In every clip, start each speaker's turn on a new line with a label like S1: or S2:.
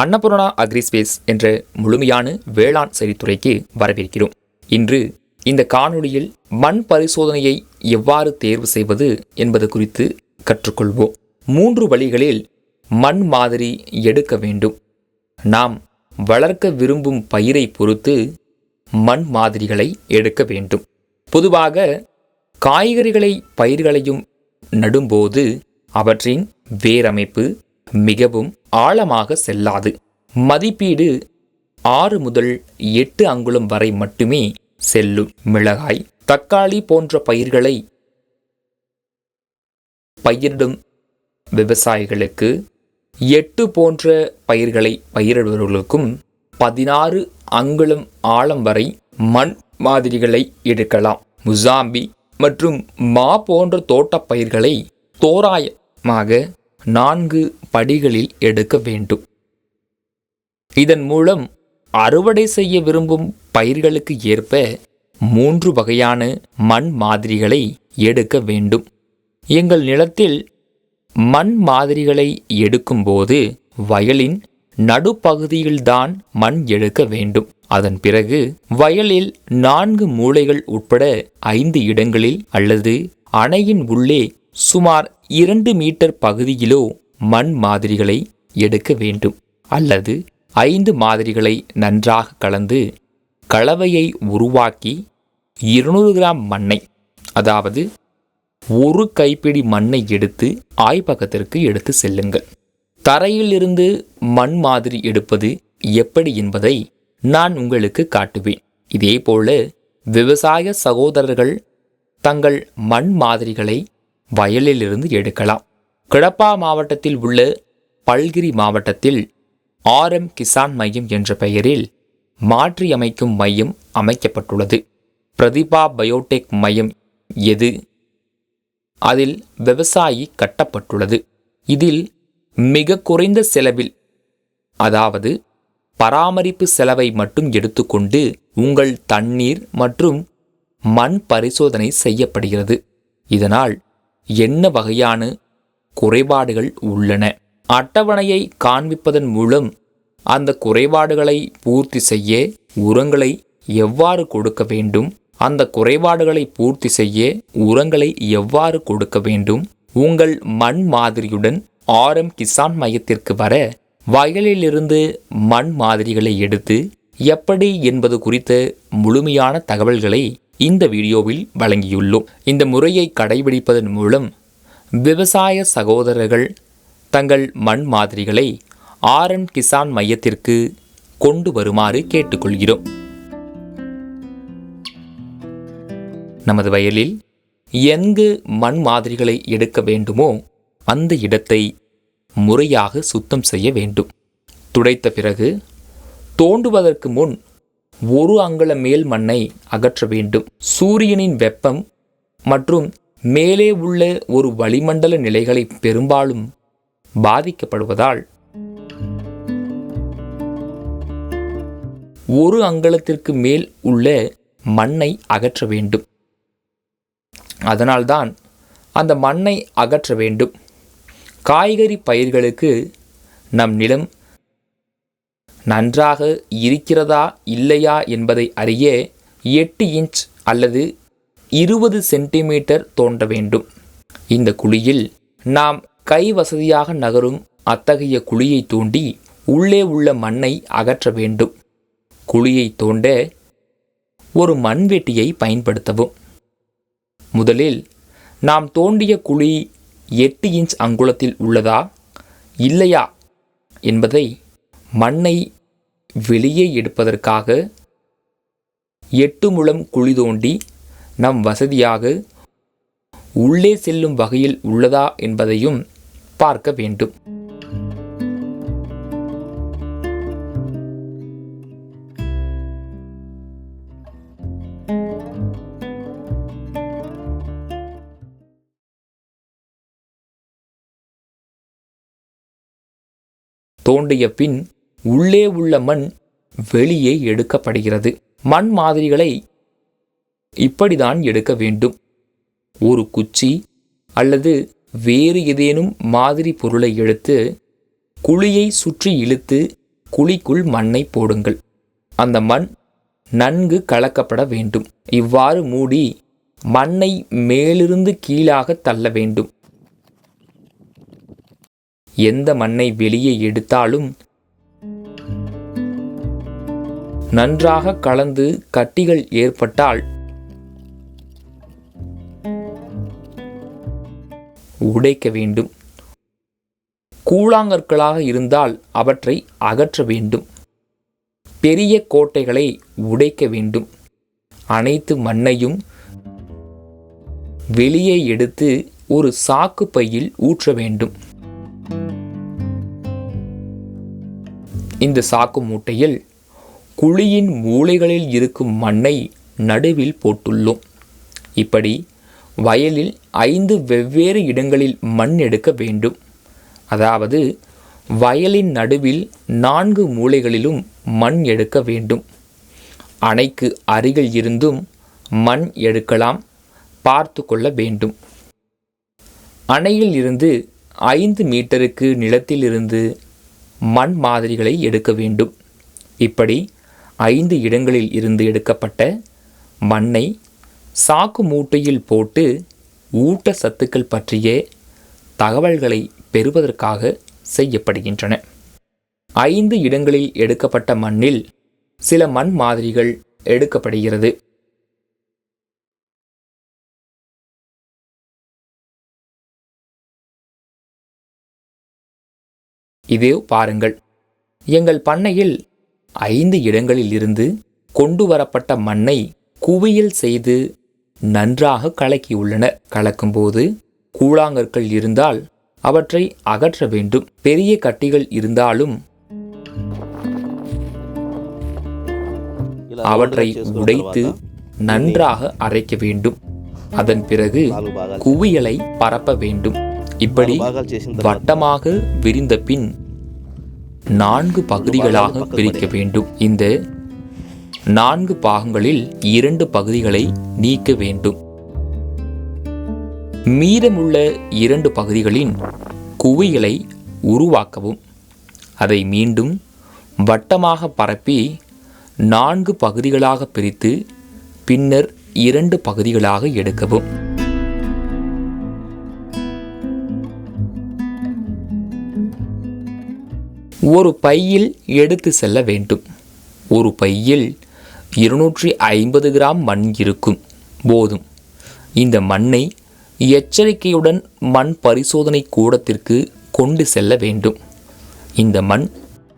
S1: அன்னபூர்ணா அக்ரிஸ்பேஸ் என்ற முழுமையான வேளாண் செய்தித்துறைக்கு வரவேற்கிறோம். இன்று இந்த காணொளியில் மண் பரிசோதனையை எவ்வாறு தேர்வு செய்வது என்பது குறித்து கற்றுக்கொள்வோம். மூன்று வழிகளில் மண் மாதிரி எடுக்க வேண்டும். நாம் வளர்க்க விரும்பும் பயிரை பொறுத்து மண் மாதிரிகளை எடுக்க வேண்டும். பொதுவாக காய்கறிகளை பயிர்களையும் நடும்போது அவற்றின் வேரமைப்பு மிகவும் ஆழமாக செல்லாது. மதிப்பீடு ஆறு முதல் எட்டு அங்குலம் வரை மட்டுமே செல்லும். மிளகாய் தக்காளி போன்ற பயிர்களை பயிரிடும் விவசாயிகளுக்கு எட்டு போன்ற பயிர்களை பயிரிடுபவர்களுக்கும் பதினாறு அங்குலம் ஆழம் வரை மண் மாதிரிகளை எடுக்கலாம். முசாம்பி மற்றும் மா போன்ற தோட்டப் பயிர்களை தோராயமாக நான்கு படிகளில் எடுக்க வேண்டும். இதன் மூலம் அறுவடை செய்ய விரும்பும் பயிர்களுக்கு ஏற்ப மூன்று வகையான மண் மாதிரிகளை எடுக்க வேண்டும். எங்கள் நிலத்தில் மண் மாதிரிகளை எடுக்கும்போது வயலின் நடுப்பகுதியில்தான் மண் எடுக்க வேண்டும். அதன் பிறகு வயலில் நான்கு மூளைகள் உட்பட ஐந்து இடங்களில் அல்லது அணையின் உள்ளே சுமார் இரண்டு மீட்டர் பகுதியிலோ மண் மாதிரிகளை எடுக்க வேண்டும் அல்லது ஐந்து மாதிரிகளை நன்றாக கலந்து கலவையை உருவாக்கி இருநூறு கிராம் மண்ணை அதாவது ஒரு கைப்பிடி மண்ணை எடுத்து ஆய்வகத்திற்கு எடுத்து செல்லுங்கள். தரையிலிருந்து மண் மாதிரி எடுப்பது எப்படி என்பதை நான் உங்களுக்கு காட்டுவேன். இதேபோல விவசாய சகோதரர்கள் தங்கள் மண் மாதிரிகளை வயலிலிருந்து எடுக்கலாம். கிடப்பா மாவட்டத்தில் உள்ள பல்கிரி மாவட்டத்தில் ஆர்எம் கிசான் மையம் என்ற பெயரில் மாற்றியமைக்கும் மையம் அமைக்கப்பட்டுள்ளது. பிரதிபா பயோடெக் மையம் எது? அதில் விவசாயி கட்டப்பட்டுள்ளது. இதில் மிக குறைந்த செலவில் அதாவது பராமரிப்பு செலவை மட்டும் எடுத்துக்கொண்டு உங்கள் தண்ணீர் மற்றும் மண் பரிசோதனை செய்யப்படுகிறது. இதனால் என்ன வகையான குறைபாடுகள் உள்ளன? அட்டவணையை காண்பிப்பதன் மூலம் அந்த குறைபாடுகளை பூர்த்தி செய்ய உரங்களை எவ்வாறு கொடுக்க வேண்டும்? அந்த குறைபாடுகளை பூர்த்தி செய்ய உரங்களை எவ்வாறு கொடுக்க வேண்டும்? உங்கள் மண் மாதிரியுடன் ஆரம் கிசான் மையத்திற்கு வர வயலிலிருந்து மண் மாதிரிகளை எடுத்து எப்படி என்பது குறித்த முழுமையான தகவல்களை இந்த வீடியோவில் வழங்கியுள்ளோம். இந்த முறையை கடைபிடிப்பதன் மூலம் விவசாய சகோதரர்கள் தங்கள் மண் மாதிரிகளை ஆர்என் கிசான் மையத்திற்கு கொண்டு வருமாறு கேட்டுக்கொள்கிறோம். நமது வயலில் எங்கு மண் மாதிரிகளை எடுக்க வேண்டுமோ அந்த இடத்தை முறையாக சுத்தம் செய்ய வேண்டும். துடைத்த பிறகு தோண்டுவதற்கு முன் ஒரு அங்குல மேல் மண்ணை அகற்ற வேண்டும். சூரியனின் வெப்பம் மற்றும் மேலே உள்ள ஒரு வளிமண்டல நிலைகளை பெரும்பாலும் பாதிக்கப்படுவதால் ஒரு அங்கலத்திற்கு மேல் உள்ள மண்ணை அகற்ற வேண்டும். அதனால்தான் அந்த மண்ணை அகற்ற வேண்டும். காய்கறி பயிர்களுக்கு நம் நிலம் நன்றாக இருக்கிறதா இல்லையா என்பதை அறிய எட்டு இன்ச் அல்லது இருபது சென்டிமீட்டர் தோண்ட வேண்டும். இந்த குழியில் நாம் கை வசதியாக நகரும் அத்தகைய குழியை தோண்டி உள்ளே உள்ள மண்ணை அகற்ற வேண்டும். குழியை தோண்ட ஒரு மண்வெட்டியை பயன்படுத்தவும். முதலில் நாம் தோண்டிய குழி எட்டு இன்ச் அங்குலத்தில் உள்ளதா இல்லையா என்பதை மண்ணை வெளியே எடுப்பதற்காக எட்டு முழம் குழி தோண்டி நம் வசதியாக உள்ளே செல்லும் வகையில் உள்ளதா என்பதையும் பார்க்க வேண்டும். தோண்டிய பின் உள்ளே உள்ள மண் வெளியே எடுக்கப்படுகிறது. மண் மாதிரிகளை இப்படிதான் எடுக்க வேண்டும். ஒரு குச்சி அல்லது வேறு ஏதேனும் மாதிரி பொருளை எடுத்து குழியை சுற்றி இழுத்து குழிக்குள் மண்ணை போடுங்கள். அந்த மண் நன்கு கலக்கப்பட வேண்டும். இவ்வாறு மூடி மண்ணை மேலிருந்து கீழாக தள்ள வேண்டும். எந்த மண்ணை வெளியே எடுத்தாலும் நன்றாக கலந்து கட்டிகள் ஏற்பட்டால் உடைக்க வேண்டும். கூழாங்கற்களாக இருந்தால் அவற்றை அகற்ற வேண்டும். பெரிய கோட்டைகளை உடைக்க வேண்டும். அனைத்து மண்ணையும் வெளியே எடுத்து ஒரு சாக்கு பையில் ஊற்ற வேண்டும். இந்த சாக்கு மூட்டையில் குழியின் மூலைகளில் இருக்கும் மண்ணை நடுவில் போட்டுள்ளோம். இப்படி வயலில் ஐந்து வெவ்வேறு இடங்களில் மண் எடுக்க வேண்டும். அதாவது வயலின் நடுவில் நான்கு மூலைகளிலும் மண் எடுக்க வேண்டும். அணைக்கு அருகில் இருந்தும் மண் எடுக்கலாம் பார்த்து கொள்ள வேண்டும். அணையில் இருந்து ஐந்து மீட்டருக்கு நிலத்திலிருந்து மண் மாதிரிகளை எடுக்க வேண்டும். இப்படி ஐந்து இடங்களில் இருந்து எடுக்கப்பட்ட மண்ணை சாக்கு மூட்டையில் போட்டு ஊட்ட சத்துக்கள் பற்றிய தகவல்களை பெறுவதற்காக செய்யப்படுகின்றன. ஐந்து இடங்களில் எடுக்கப்பட்ட மண்ணில் சில மண் மாதிரிகள் எடுக்கப்படுகிறது. இதோ பாருங்கள். எங்கள் பண்ணையில் ஐந்து இடங்களிலிருந்து கொண்டு வரப்பட்ட மண்ணை குவியல் செய்து நன்றாக கலக்கியுள்ளனர். கலக்கும்போது கூழாங்கற்கள் இருந்தால் அவற்றை அகற்ற வேண்டும். பெரிய கட்டிகள் இருந்தாலும் அவற்றை உடைத்து நன்றாக அரைக்க வேண்டும். அதன் பிறகு குவியலை பரப்ப வேண்டும். இப்படி வட்டமாக விரிந்த பின் நான்கு பகுதிகளாக பிரிக்க வேண்டும். இந்த நான்கு பாகங்களில் இரண்டு பகுதிகளை நீக்க வேண்டும். மீதமுள்ள இரண்டு பகுதிகளின் குவிகளை உருவாக்கவும். அதை மீண்டும் வட்டமாக பரப்பி நான்கு பகுதிகளாக பிரித்து பின்னர் இரண்டு பகுதிகளாக எடுக்கவும். ஒரு பையில் எடுத்து செல்ல வேண்டும். ஒரு பையில் இருநூற்றி ஐம்பது கிராம் மண் இருக்கும். போதும். இந்த மண்ணை எச்சரிக்கையுடன் மண் பரிசோதனை கூடத்திற்கு கொண்டு செல்ல வேண்டும். இந்த மண்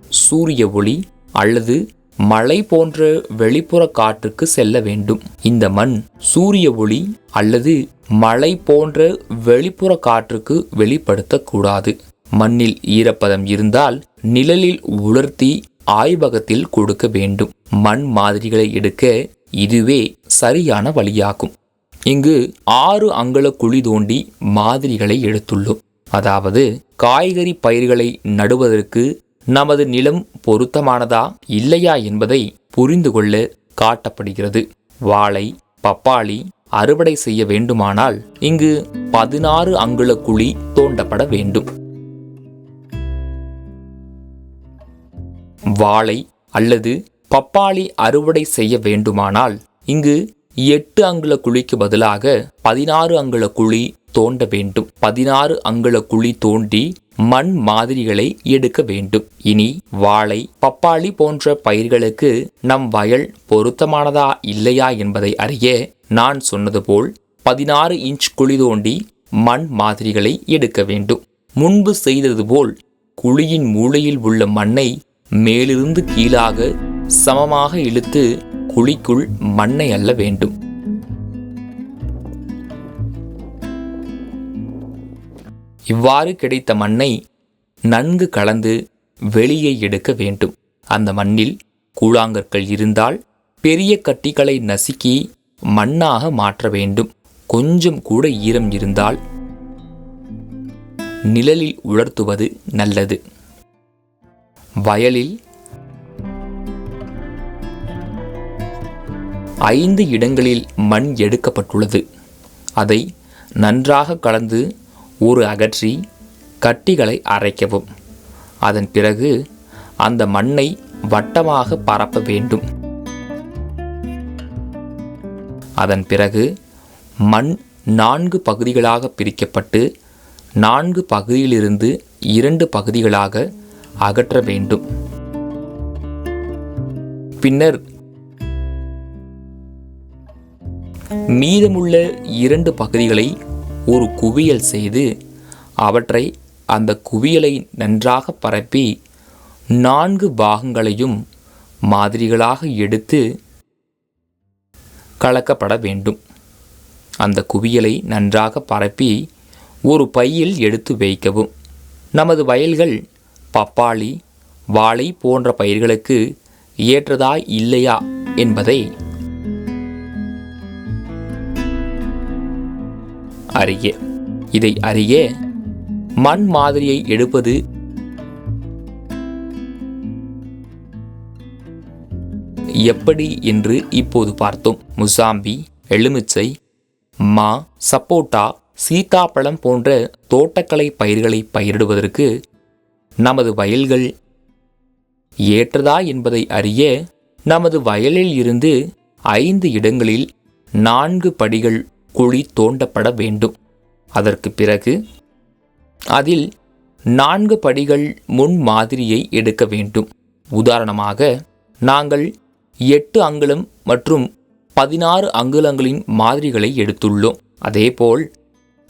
S1: சூரிய ஒளி அல்லது மழை போன்ற வெளிப்புற காற்றுக்கு செல்ல வேண்டும். இந்த மண் சூரிய ஒளி அல்லது மழை போன்ற வெளிப்புற காற்றுக்கு வெளிப்படுத்தக்கூடாது மண்ணில் ஈரப்பதம் இருந்தால் நிழலில் உலர்த்தி ஆய்வகத்தில் கொடுக்க வேண்டும். மண் மாதிரிகளை எடுக்க இதுவே சரியான வழியாகும். இங்கு ஆறு அங்குல குழி தோண்டி மாதிரிகளை எடுத்துள்ளோம். அதாவது காய்கறி பயிர்களை நடுவதற்கு நமது நிலம் பொருத்தமானதா இல்லையா என்பதை புரிந்து கொள்ள காட்டப்படுகிறது. வாழை பப்பாளி அறுவடை செய்ய வேண்டுமானால் இங்கு பதினாறு அங்குல குழி தோண்டப்பட வேண்டும். வாழை அல்லது பப்பாளி அறுவடை செய்ய வேண்டுமானால் இங்கு எட்டு அங்குல குழிக்கு பதிலாக பதினாறு அங்குல குழி தோண்ட வேண்டும். பதினாறு அங்குல குழி தோண்டி மண் மாதிரிகளை எடுக்க வேண்டும். இனி வாழை பப்பாளி போன்ற பயிர்களுக்கு நம் வயல் பொருத்தமானதா இல்லையா என்பதை அறிய நான் சொன்னது போல் பதினாறு இன்ச் குழி தோண்டி மண் மாதிரிகளை எடுக்க வேண்டும். முன்பு செய்தது போல் குழியின் மூலையில் உள்ள மண்ணை மேலிருந்து கீழாக சமமாக இழுத்து குழிக்குள் மண்ணை அள்ள வேண்டும். இவ்வாறு கிடைத்த மண்ணை நன்கு கலந்து வெளியே எடுக்க வேண்டும். அந்த மண்ணில் கூழாங்கற்கள் இருந்தால் பெரிய கட்டிகளை நசுக்கி மண்ணாக மாற்ற வேண்டும். கொஞ்சம் கூட ஈரம் இருந்தால் நிழலில் உலர்த்துவது நல்லது. வயலில் ஐந்து இடங்களில் மண் எடுக்கப்பட்டுள்ளது. அதை நன்றாக கலந்து ஒரு அகற்றி கட்டிகளை அரைக்கவும். அதன் பிறகு அந்த மண்ணை வட்டமாக பரப்ப வேண்டும். அதன் பிறகு மண் நான்கு பகுதிகளாக பிரிக்கப்பட்டு நான்கு பகுதியிலிருந்து இரண்டு பகுதிகளாக அகற்ற வேண்டும். பின்னர் மீதமுள்ள இரண்டு பகுதிகளை ஒரு குவியல் செய்து அவற்றை அந்த குவியலை நன்றாக பரப்பி நான்கு பாகங்களையும் மாதிரிகளாக எடுத்து கலக்கப்பட வேண்டும். அந்த குவியலை நன்றாக பரப்பி ஒரு பையில் எடுத்து வைக்கவும். நமது வயல்கள் பப்பாளி வாழை போன்ற பயிர்களுக்கு ஏற்றதா இல்லையா என்பதை அறிய. இதை அறிய மண் மாதிரியை எடுப்பது எப்படி என்று இப்போது பார்த்தோம். முசாம்பி எலுமிச்சை மா சப்போட்டா சீத்தாப்பழம் போன்ற தோட்டக்கலை பயிர்களை பயிரிடுவதற்கு நமது வயல்கள் ஏற்றதா என்பதை அறிய நமது வயலில் இருந்து ஐந்து இடங்களில் நான்கு படிகள் குழி தோண்டப்பட வேண்டும். அதற்கு பிறகு அதில் நான்கு படிகள் முன் மாதிரியை எடுக்க வேண்டும். உதாரணமாக நாங்கள் எட்டு அங்குலம் மற்றும் பதினாறு அங்குலங்களின் மாதிரிகளை எடுத்துள்ளோம். அதேபோல்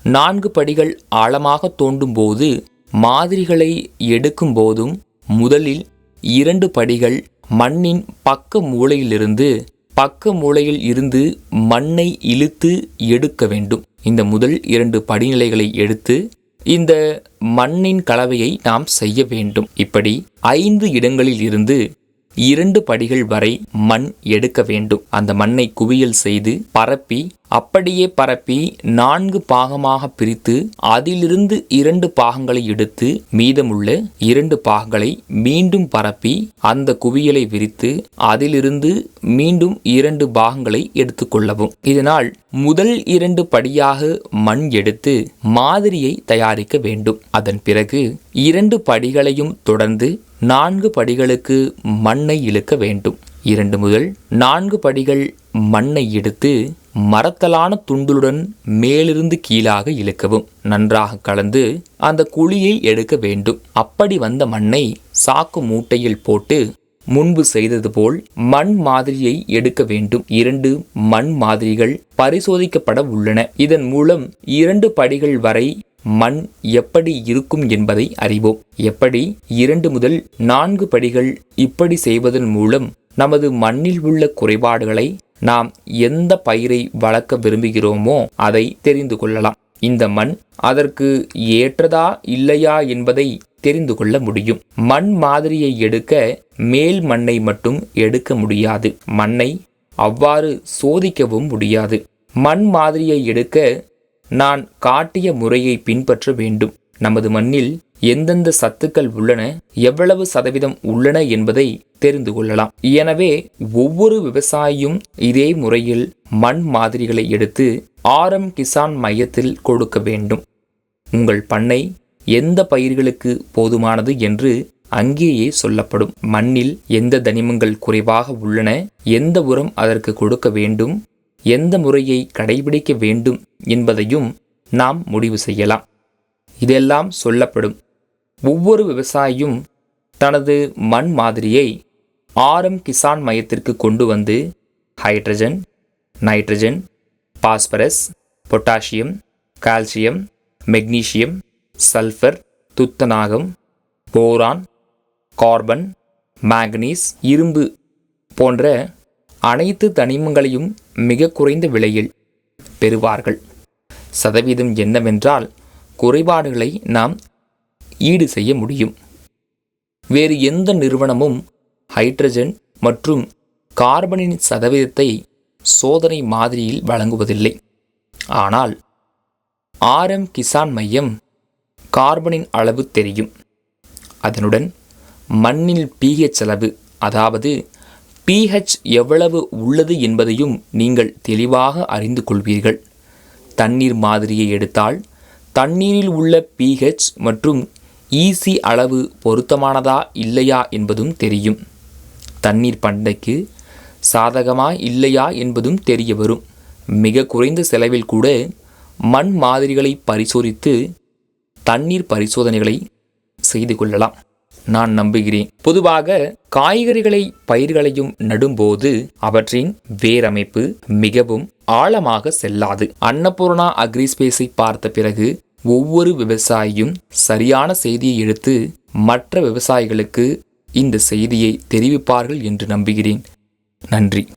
S1: நான்கு படிகள் ஆழமாக தோண்டும்போது மாதிரிகளை எடுக்கும் போதும் முதலில் இரண்டு படிகள் மண்ணின் பக்க மூலையிலிருந்து பக்க மூலையில் இருந்து மண்ணை இழுத்து எடுக்க வேண்டும். இந்த முதல் இரண்டு படிநிலைகளை எடுத்து இந்த மண்ணின் கலவையை நாம் செய்ய வேண்டும். இப்படி ஐந்து இடங்களில் இருந்து இரண்டு படிகள் வரை மண் எடுக்க வேண்டும். அந்த மண்ணை குவியல் செய்து பரப்பி அப்படியே பரப்பி நான்கு பாகமாக பிரித்து அதிலிருந்து இரண்டு பாகங்களை எடுத்து மீதமுள்ள இரண்டு பாகங்களை மீண்டும் பரப்பி அந்த குவியலை விரித்து அதிலிருந்து மீண்டும் இரண்டு பாகங்களை எடுத்துக்கொள்ளவும் இதனால் முதல் இரண்டு படியாக மண் எடுத்து மாதிரியை தயாரிக்க வேண்டும். அதன் பிறகு இரண்டு படிகளையும் தொடர்ந்து நான்கு படிகளுக்கு மண்ணை இழுக்க வேண்டும். இரண்டு முதல் நான்கு படிகள் மண்ணை எடுத்து மரத்தலான துண்டுடன் மேலிருந்து கீழாக இழுக்கவும். நன்றாக கலந்து அந்த குழியை எடுக்க வேண்டும். அப்படி வந்த மண்ணை சாக்கு மூட்டையில் போட்டு முன்பு செய்தது போல் மண் மாதிரியை எடுக்க வேண்டும். இரண்டு மண் மாதிரிகள் பரிசோதிக்கப்பட உள்ளன. இதன் மூலம் இரண்டு படிகள் வரை மண் எப்படி இருக்கும் என்பதை அறிவோம். எப்படி? இரண்டு முதல் நான்கு படிகள் இப்படி செய்வதன் மூலம் நமது மண்ணில் உள்ள குறைபாடுகளை நாம் எந்த பயிரை வளர்க்க விரும்புகிறோமோ அதை தெரிந்து கொள்ளலாம். இந்த மண் அதற்கு ஏற்றதா இல்லையா என்பதை தெரிந்து கொள்ள முடியும். மண் மாதிரியை எடுக்க மேல் மண்ணை மட்டும் எடுக்க முடியாது. மண்ணை அவ்வாறு சோதிக்கவும் முடியாது. மண் மாதிரியை எடுக்க நான் காட்டிய முறையை பின்பற்ற வேண்டும். நமது மண்ணில் எந்தெந்த சத்துக்கள் உள்ளன எவ்வளவு சதவீதம் உள்ளன என்பதை தெரிந்து கொள்ளலாம். எனவே ஒவ்வொரு விவசாயியும் இதே முறையில் மண் மாதிரிகளை எடுத்து ஆரம் கிசான் மையத்தில் கொடுக்க வேண்டும். உங்கள் பண்ணை எந்த பயிர்களுக்கு போதுமானது என்று அங்கேயே சொல்லப்படும். மண்ணில் எந்த தனிமங்கள் குறைவாக உள்ளன எந்த உரம் அதற்கு கொடுக்க வேண்டும் எந்த முறையை கடைபிடிக்க வேண்டும் என்பதையும் நாம் முடிவு செய்யலாம். இதெல்லாம் சொல்லப்படும். ஒவ்வொரு விவசாயியும் தனது மண் மாதிரியை ஆரம் கிசான் மையத்திற்கு கொண்டு வந்து hydrogen nitrogen phosphorus potassium calcium magnesium sulphur துத்தநாகம் போரான் கார்பன் மேங்கனீஸ் இரும்பு போன்ற அனைத்து தனிமங்களையும் மிக குறைந்த விலையில் பெறுவார்கள். சதவீதம் என்னவென்றால் குறைபாடுகளை நாம் ஈடு செய்ய முடியும். வேறு எந்த நிறுவனமும் ஹைட்ரஜன் மற்றும் கார்பனின் சதவீதத்தை சோதனை மாதிரியில் வழங்குவதில்லை. ஆனால் ஆர்எம் கிசான் மையம் கார்பனின் அளவு தெரியும். அதனுடன் மண்ணில் பிஹெச் அளவு அதாவது பிஹெச் எவ்வளவு உள்ளது என்பதையும் நீங்கள் தெளிவாக அறிந்து கொள்வீர்கள். தண்ணீர் மாதிரியை எடுத்தால் தண்ணீரில் உள்ள பிஹெச் மற்றும் ஈசி அளவு பொருத்தமானதா இல்லையா என்பதும் தெரியும். தண்ணீர் பண்டைக்கு சாதகமா இல்லையா என்பதும் தெரிய வரும். மிக குறைந்த செலவில் கூட மண் மாதிரிகளை பரிசோதித்து தண்ணீர் பரிசோதனைகளை செய்து கொள்ளலாம். நான் நம்புகிறேன். பொதுவாக காய்கறிகளை பயிர்களையும் நடும்போது அவற்றின் வேரமைப்பு மிகவும் ஆழமாக செல்லாது. அன்னபூர்ணா அக்ரிஸ்பேஸை பார்த்த பிறகு ஒவ்வொரு விவசாயியும் சரியான செய்தியை எடுத்து மற்ற விவசாயிகளுக்கு இந்த செய்தியை தெரிவிப்பார்கள் என்று நம்புகிறேன். நன்றி.